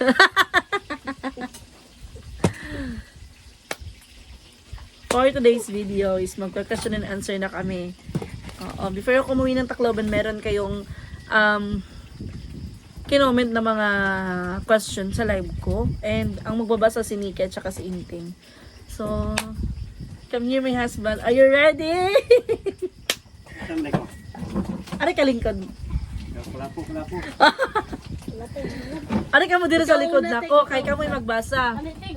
For today's video is magka-question and answer na kami. Oo, before ako umuwi ng Tacloban, meron kayong um, kinoment na mga question sa live ko. And ang magbabasa si Nika at saka si Inting. So, come here my husband. Are you ready? Saan ko? Ari ka lingkod. Wala po, wala po. Ari ka mo dito sa likod na ko. Kay ka mo'y magbasa. Uliting.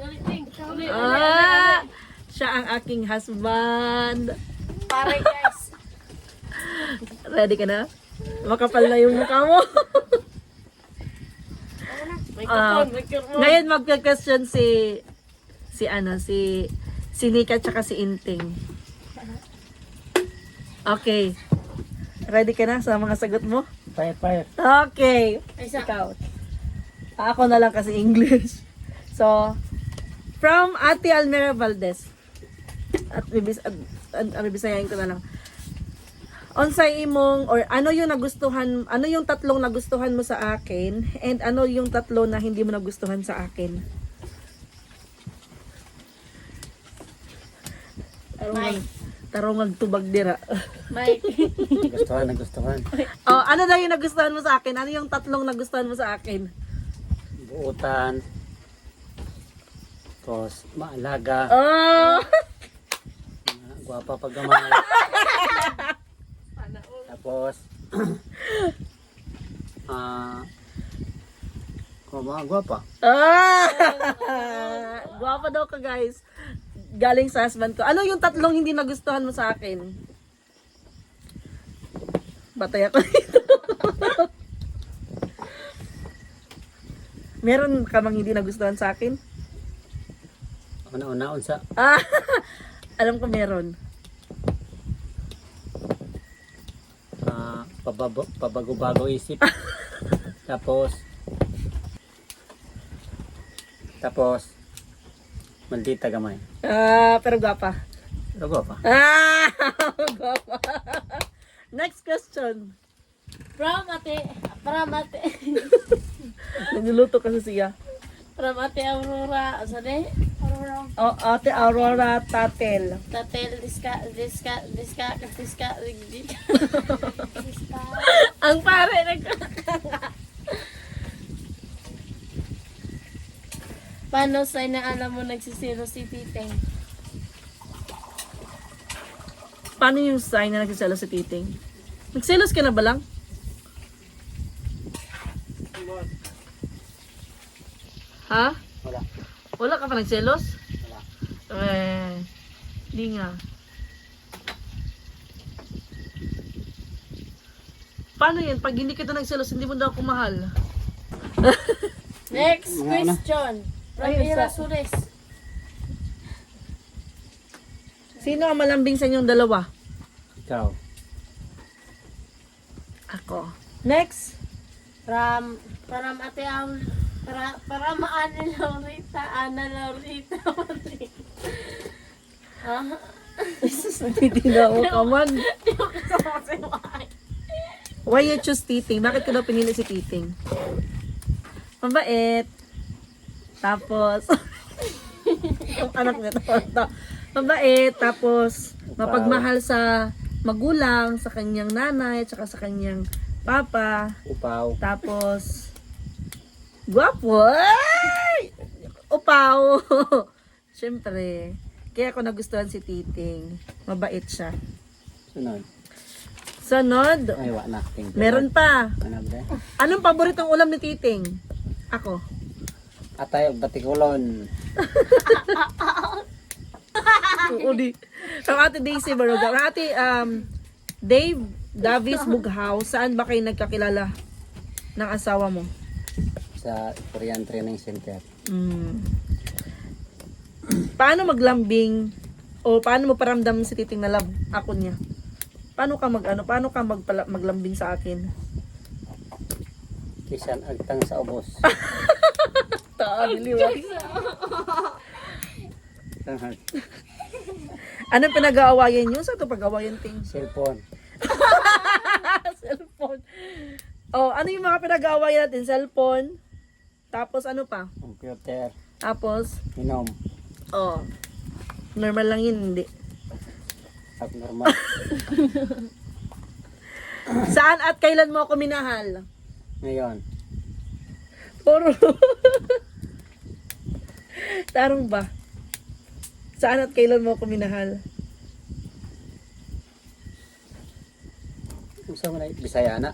Ulit, Ah, siya ang aking husband. Pare guys. Ready ka na? Makapal na yung mukha mo. Microphone. Ngayon magka-question si si ano si si Nika tsaka si Inting. Okay. Ready ka na sa mga sagot mo? Payat, payat. Okay. Ay, sa- Ikaw. Ako na lang kasi English. So, from Ate Almera Valdez. At bibis at, at, at bibisayahin ko na lang. Unsay imong or ano yung nagustuhan, ano yung tatlong nagustuhan mo sa akin and ano yung tatlo na hindi mo nagustuhan sa akin? Tarong tarong magtubag dira. Mike. Gustuhan na gustuhan. oh, ano daw yung nagustuhan mo sa akin? Ano yung tatlong nagustuhan mo sa akin? Buutan. Tapos, maalaga. Oh! Guwapa pag gamay. Tapos, ah, uh, guwapa. Ah! Guwapa daw ka guys. Galing sa husband ko. Ano yung tatlong hindi nagustuhan mo sa akin? Batay ako dito. Meron ka bang hindi nagustuhan sa akin? Una-una, unsa. Ah! Alam ko meron. Ah, pababo, pabago-bago isip. Tapos, tapos, maldita gamay. Ah, pero gwapa. Pero guwapa. Ah! gwapa. Next question. From ate, from ate, Nagluluto kasi siya. from ate Aurora, sa de? Aurora. Oh, ate Aurora Tatel. Tatel, diska, diska, diska, diska, diska. Ang pare nag Paano sa na alam mo nagsisiro si Titeng? Paano yung sign na nagsiselos si Titing? Nagselos ka na ba lang? Ha? Wala. Wala ka pa nagselos? Wala. Eh, di nga. Paano yan? Pag hindi kita nagselos, hindi mo daw ako mahal. Next ano? question. Sa- Sures. Sino ang malambing sa inyong dalawa? Ikaw. Ako. Next. From, from ate Aul, para, para maana Laurita, Ana Laurita. Ah, Jesus, nagtitina mo ka man. Why you choose Titing? Bakit ko daw pinili si Titing? Mabait. Tapos, ang anak niya to. Mabait. Tapos, mapagmahal sa magulang, sa kanyang nanay, tsaka sa kanyang papa. Upaw. Tapos, guwapo. Ay! Upaw. Siyempre. Kaya ako nagustuhan si Titing. Mabait siya. Sunod. Sunod, Ay, wa na. Meron pa. Ano? Anong paboritong ulam ni Titing? Ako. Atay, batikulon. Uli. Ang ate Daisy Baruga. Ang ate um, Dave Davis Bughaw, saan ba kayo nagkakilala ng asawa mo? Sa Korean Training Center. Mm. Paano maglambing o paano mo paramdam si Titing na love ako niya? Paano ka mag ano, paano ka magpala, maglambing sa akin? Kisan agtang sa ubos. Ta, diliwa. Tanghag. Anong pinag-aawayan niyo sa ito pag-aawayan ting? Cellphone. Cellphone. Oh, ano yung mga pinag-aawayan natin? Cellphone? Tapos ano pa? Computer. Tapos, Inom. oh, normal lang yun, hindi. Abnormal. Saan at kailan mo ako minahal? Ngayon. Puro. Tarong ba? Saan at kailan mo ako minahal? Gusto mo na Bisaya na.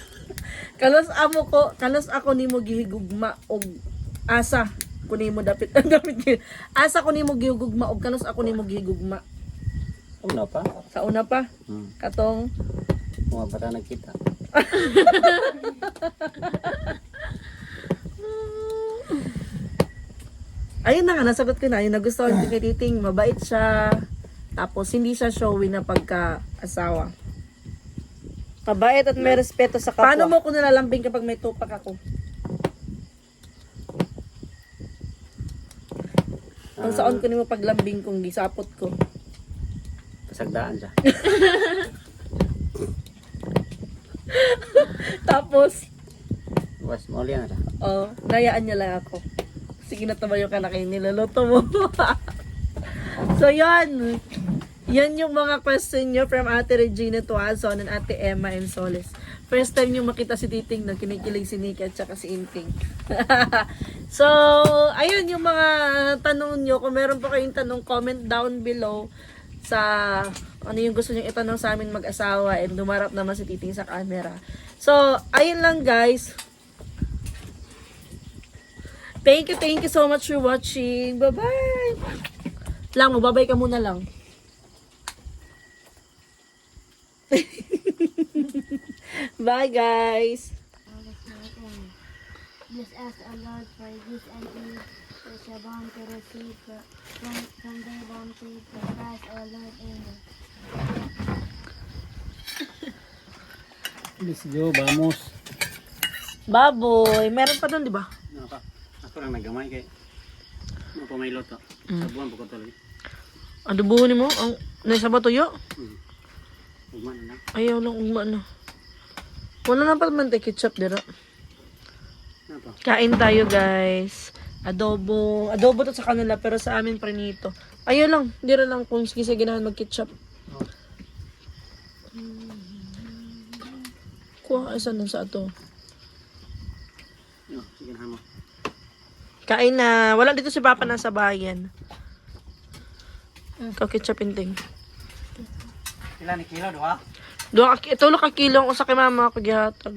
Kalos amo ko, kalos ako nimo gihigugma og asa ko nimo dapit dapit gi- asa ko nimo gihigugma og kalos ako nimo gihigugma Una pa. sa una pa Hmm. katong Mga bata nagkita. ayun na nga nasagot ko na yung nagustuhan ko kay Titing mabait siya tapos hindi siya showy na pagka asawa Mabait at may respeto sa kapwa. paano mo ko nilalambing kapag may tupak ako ang saon ko nimo paglambing kung gisapot ko Pasagdaan siya. tapos Was mo ulit na siya. Oh, nayaan niya lang ako. Sige na tumayo ka na kayo niluluto mo. so, yan. Yan yung mga question nyo from Ate Regina Tuazon and Ate Emma and Solis. First time nyo makita si Titing na kinikilig si Nikki at saka si Inting. so, ayun yung mga tanong nyo. Kung meron pa kayong tanong, comment down below sa ano yung gusto nyo itanong sa amin mag-asawa and dumarap naman si Titing sa camera. So, ayun lang guys. Thank you, thank you so much for watching. Bye-bye! Lang, magbabay ka muna lang. Bye, guys! Bless us, O Lord, for this and which are bound to receive from, from, their bounty to Christ, O Lord. Amen. Let's go, vamos. Baboy! Meron pa doon, di ba? Lang nagamay kay. Ano pa may loto? Sa buwan pa ko tuloy. Adubuhin mo? Ang nasa ba tuyo? Hmm. Ugman na. Ayaw lang ugma na. Wala na pa man ketchup dira. Ano? Kain tayo, guys. Adobo. Adobo to sa kanila, pero sa amin prinito. Ayaw lang. Dira lang kung sige ganahan mag-ketchup. Kuha, isa na sa ato. No, sige na mo. Kain na. Wala dito si Papa nasa bayan. Ikaw ketchup inting. Ilan ni kilo, duha? Duha tulo ka kilo ang usa kay mama ko gihatag.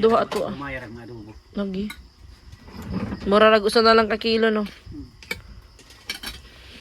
Duha ato ah. Kumaya rag madubo. Lagi. Mura rag usa na lang ka kilo no. Hmm.